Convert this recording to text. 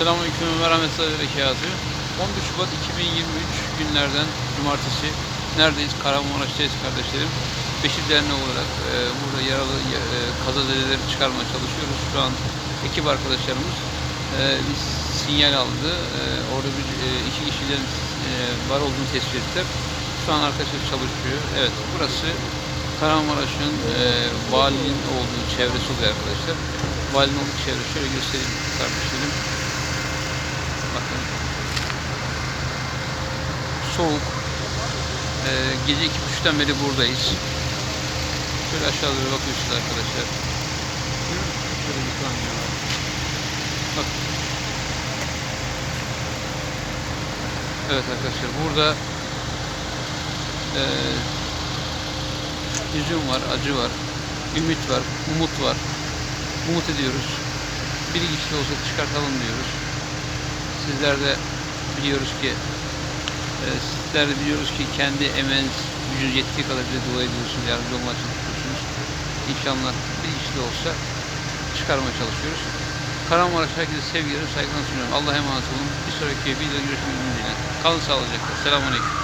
Selamünaleyküm ve rahmetullahi ve berekatü. 11 Şubat 2023 günlerden cumartesi neredeyiz? Kahramanmaraş'tayız kardeşlerim. Beşir Derneği olarak e, burada yaralı e, kazazedeleri çıkarmaya çalışıyoruz. Şu an ekip arkadaşlarımız e, bir sinyal aldı. E, orada bir e, iki kişilerin e, var olduğunu tespit ettiler. Şu an arkadaşlar çalışıyor. Evet burası Kahramanmaraş'ın e, valinin olduğu çevresi oluyor arkadaşlar. Valinin olduğu çevre. Şöyle göstereyim kardeşlerim. Soğuk. Ee, gece iki buçuktan beri buradayız. Şöyle aşağı doğru bakıyorsunuz arkadaşlar. Şöyle yıkanıyor. Bak. Evet arkadaşlar burada eee hüzün var, acı var, ümit var, umut var. Umut ediyoruz. Bir kişi olsa çıkartalım diyoruz. Sizler de biliyoruz ki e, sizler de biliyoruz ki kendi emeğiniz gücünüz yettiği kadar bize dua ediyorsunuz, yardımcı olmaya çalışıyorsunuz. İnşallah bir kişi de olsa çıkarmaya çalışıyoruz. Kahramanmaraş herkese sevgilerimi, saygılarımı sunuyorum. Allah'a emanet olun. Bir sonraki videoda görüşmek ümidiyle. Kalın sağlıcakla. Selamun Aleyküm.